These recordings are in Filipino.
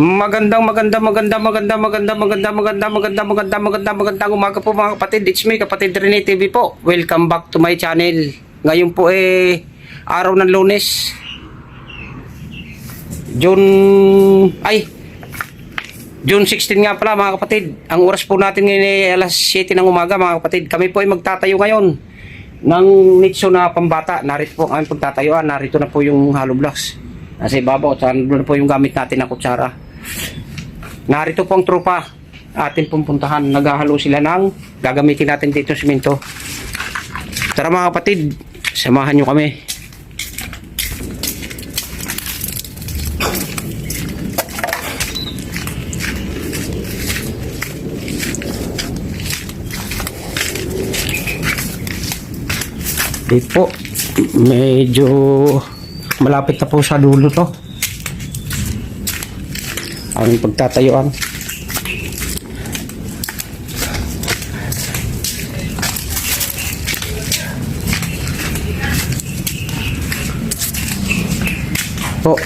Magandang maganda maganda maganda maganda maganda maganda maganda maganda maganda magandang umaga po mga kapatid. It's me, kapatid Rene TV po. Welcome back to my channel. Ngayon po eh araw ng Lunes. June ay June 16 nga pala mga kapatid. Ang oras po natin ngayon ay alas 7 ng umaga mga kapatid. Kami po ay magtatayo ngayon ng nicho na pambata. Narito po ang pagtatayuan. Narito na po yung hollow blocks. Nasa ibabaw. Saan na po yung gamit natin na kutsara. Narito po ang tropa. Atin pong puntahan. Naghahalo sila ng gagamitin natin dito simento. Tara mga kapatid. Samahan nyo kami. Di po, medyo malapit na po sa dulo to. Ang pagtatayuan. Po.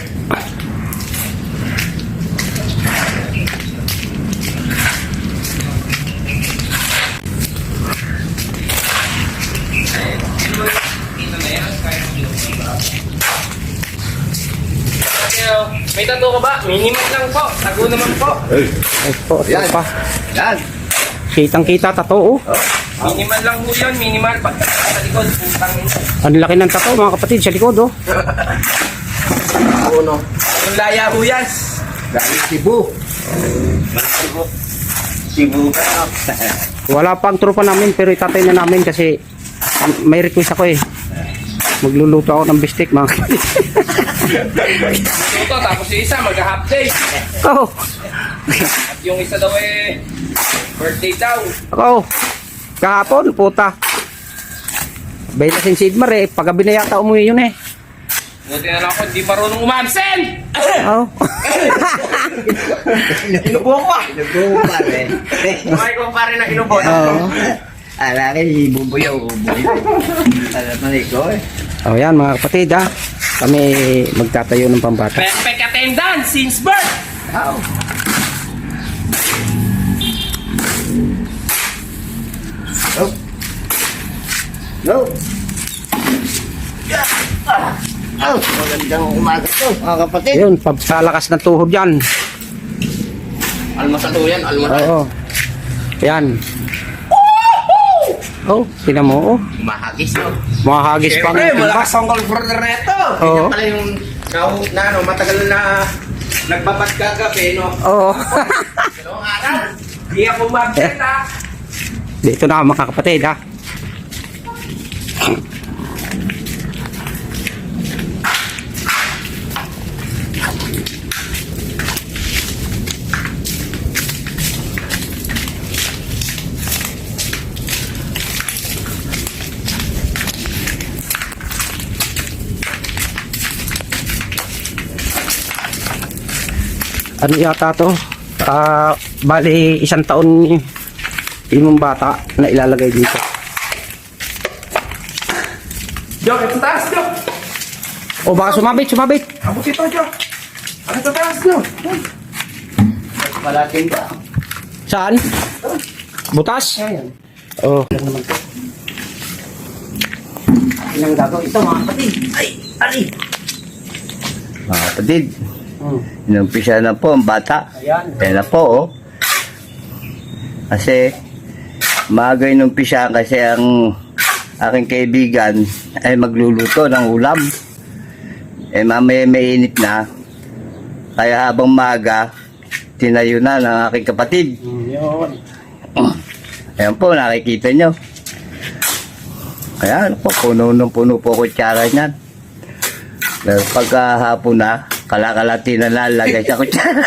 May tato ka ba? Minimum po. Naman po. Ay po, ito Yan. pa. Yan. Kitang kita tato oh. Minimal lang po yun. Minimal. Pagka sa likod, putang ina. Ang laki ng tato mga kapatid sa likod oh. Uno. Yung laya ho yan. Dahil Cebu. Cebu. Cebu ka. Wala pang tropa namin pero itatay na namin kasi um, may request ako eh. Magluluto ako ng bistek mga kapatid. Ito, tapos yung isa, mag-half day. oh, At yung isa daw eh, birthday daw. ako. Kahapon, puta. Bela sin Sigmar eh. Paggabi na yata umuwi yun eh. Buti na lang ako, hindi marunong umabsent. Oh. Inubo ko ah. Cebu pa rin. May kumpare na inubo. Oo. Ala ka, ibubuyaw. Bubuyaw. Alam mo ikaw eh. Oh, yan mga kapatid ha. Kami magtatayo ng pambata. Perfect attendance since birth. Ow. No. No. Oh, magandang umaga to, mga kapatid. Yun, pagkalakas ng tuhod yan. Almasal to yan, almasal. Oo. Yan. Oh, tinan mo oh. Mahagis no. Mahagis pang Siyempre, timba. malakas ang golfer na ito. Oo. Yan pala yung Ikaw na ano, matagal na nagbabad kagabi, no? Oo. Dalawang araw. Di ako umabsent ah. Dito na mga kapatid ha. Ano yata to? Ah, bali isang taon yung bata na ilalagay dito. Jok, ito taas, Jok. O baka sumabit, sumabit. Abot ito, Jok. Ano ito taas, Jok? malaking ba? Saan? Butas? Ayan. Oh. Ilang gagawin ito mga kapatid. Ay, ari. Mga kapatid, Hmm. inumpisa na po ang bata. Ayan. Kaya na po, oh. Kasi, maaga inumpisa kasi ang aking kaibigan ay magluluto ng ulam. Eh, mamaya may init na. Kaya habang maaga, tinayo na ng aking kapatid. Hmm, Yun. Ayan po, nakikita nyo. Kaya ano po, puno ng puno po kutsara niyan. Pero pagkahapon na, kalakalati na lalagay sa kutsara.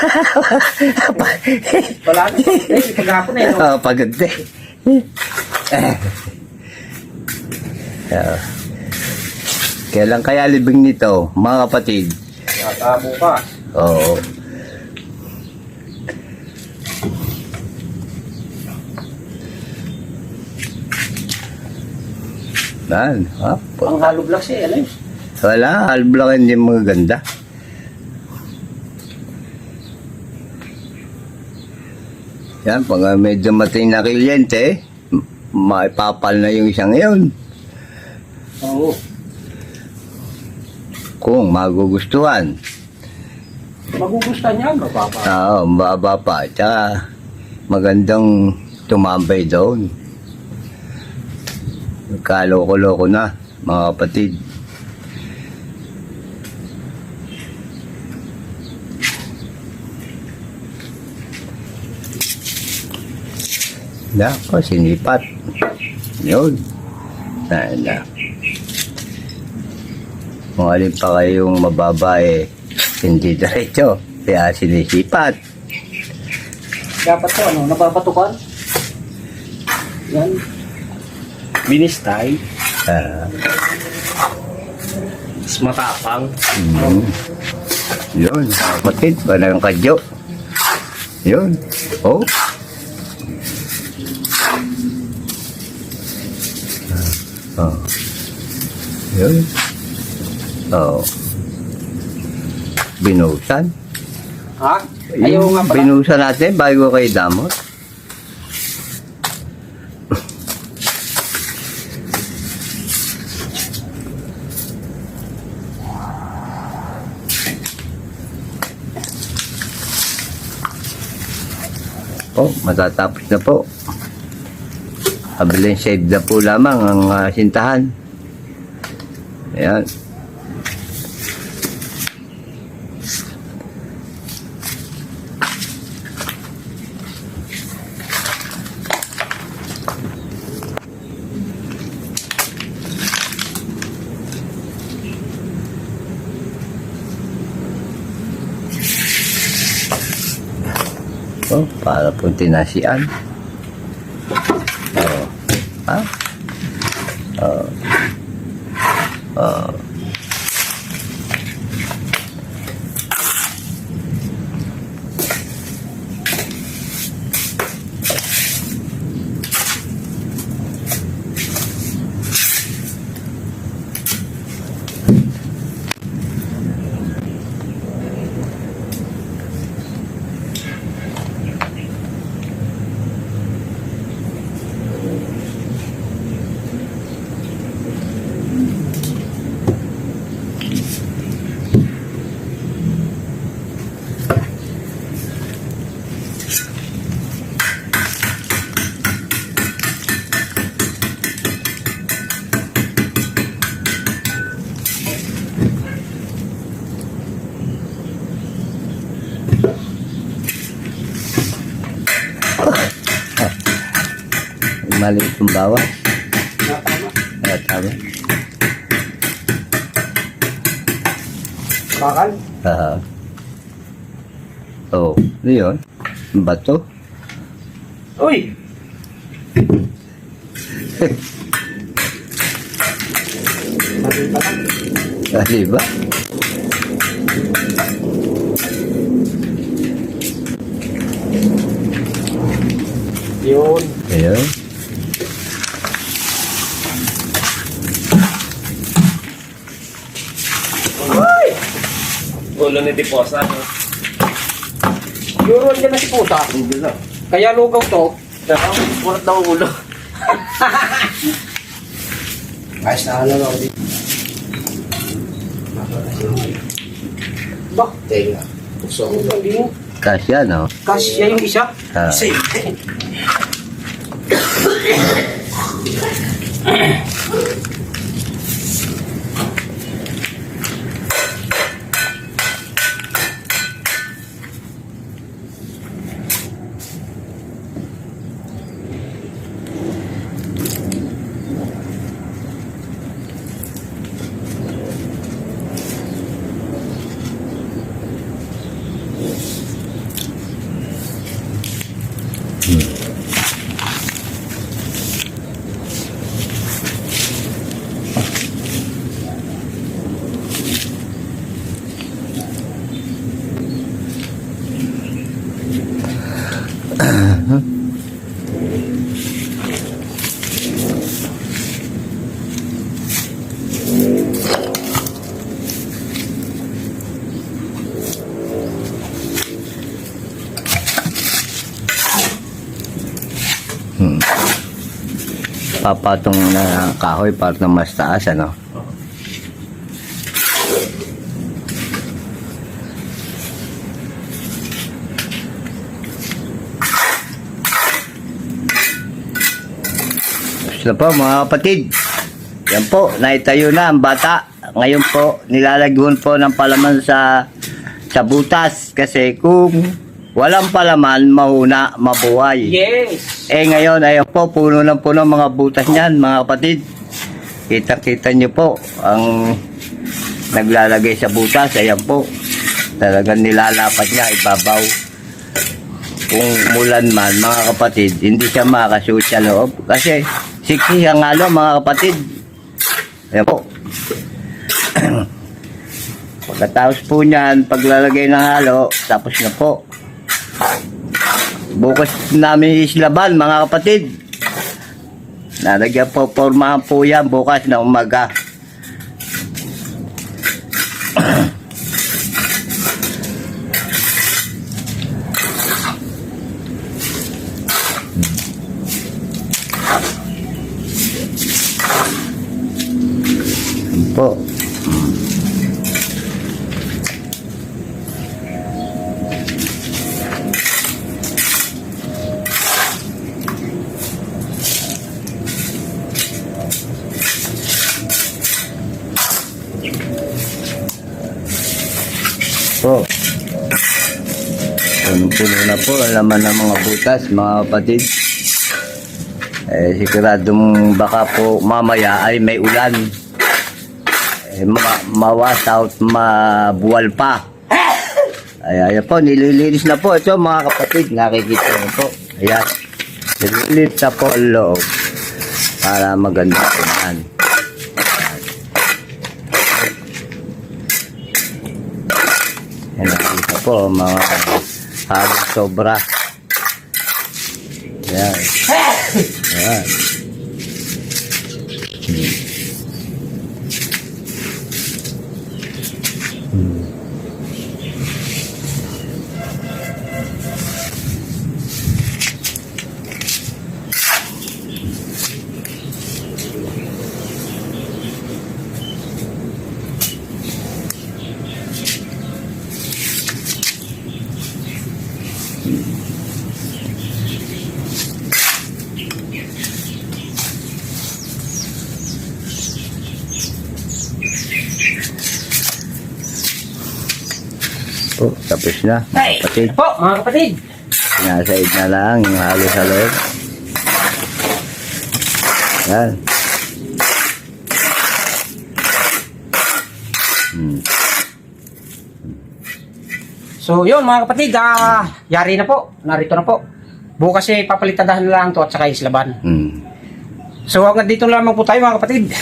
Wala na. Eh, paghapon eh. Oo, paganda. Kaya, Kailan kaya libing nito, mga kapatid? Yata bukas. Oo. Yan, ha? Ang hollow blocks eh. Yun? Wala, alblock hindi maganda. Yan, pag may dumating na kliyente, maipapal na yung isang yun. Oo. Kung magugustuhan. Magugustuhan niya, mababa. Oo, mababa pa. Tsaka magandang tumambay doon. Kaloko-loko na, mga kapatid. Nako, sinipat. Yun. Na, na. Kung alin pa kayong mababa eh, hindi diretso. Kaya sinisipat. Dapat to, ano, napapatukan. Yan. Binistay. Ah, Mas matapang. mm. Yun, kapatid, parang kadyo. Yun. Oh. Oh. Yun. Oh. Binusan. Ha? Ayaw nga pala. Binusan natin bago kayo damot. Oh, matatapos na po. Abiling save na po lamang ang ah, sintahan. Ayan. Oh, para po tinasian. Oh. Ha? Maliit yung bawa. Natama. Kaya tama. Bakal. Ah. oh, ano yun? Bato? Uy! Mali. Ah, di ba? Yun. Ayun. Ulo ni Diposa, no? Yuro dyan na si Pusa. Hindi na. Kaya lugaw to. Dapat, ulat daw ulo. Ayos na alam ako dito. Ba? Tenga. Gusto ko ba? Kasya, no? Kasya yung isa. Ah. Isa yun. Papatong na kahoy para mas taas, ano? Gusto po mga kapatid. Yan po, naitayo na ang bata. Ngayon po, nilalagyan po ng palaman sa sa butas kasi kung walang palaman, mahuna, mabuhay. Yes. Eh ngayon, ayan po, puno ng puno mga butas niyan, mga kapatid. Kita-kita niyo po ang naglalagay sa butas. Ayan po, talagang nilalapat niya, ibabaw. Kung mulan man, mga kapatid, hindi siya makakasuot sa loob. Kasi, siksi siya nga lo, mga kapatid. Ayan po. Pagkatapos po niyan, paglalagay ng halo, tapos na po. Bukas namin islaban, mga kapatid. Nalagyan po, pormahan po yan bukas na umaga. Po. Punong-puno na po ang laman ng mga butas, mga kapatid. Eh, siguradong baka po mamaya ay may ulan. Eh, ma mawas out, mabuwal pa. Ay, ayan po, nililinis na po ito mga kapatid. Nakikita mo po. Ayan. Nililinis na po ang loob. Para maganda po yan. Yan nakita po mga halos sobra. Yan. Yan. Po, tapos na. Ay, Kapatid, po, mga kapatid. sinasaid na lang yung halo sa loob. Yan. Hmm. So, yun mga kapatid, ah, yari na po. Narito na po. Bukas eh, papalitadahan na lang to at saka islaban. Hmm. So, hanggang dito lamang po tayo mga kapatid.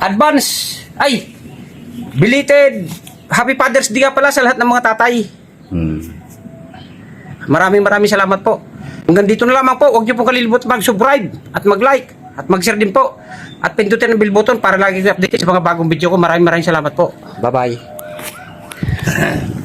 Advance, ay, belated Happy Father's Day nga pala sa lahat ng mga tatay. Hmm. Maraming maraming salamat po. Hanggang dito na lamang po. Huwag niyo po kalilibot mag-subscribe at mag-like at mag-share din po. At pindutin ang bell button para lagi update sa mga bagong video ko. Maraming maraming salamat po. Bye-bye.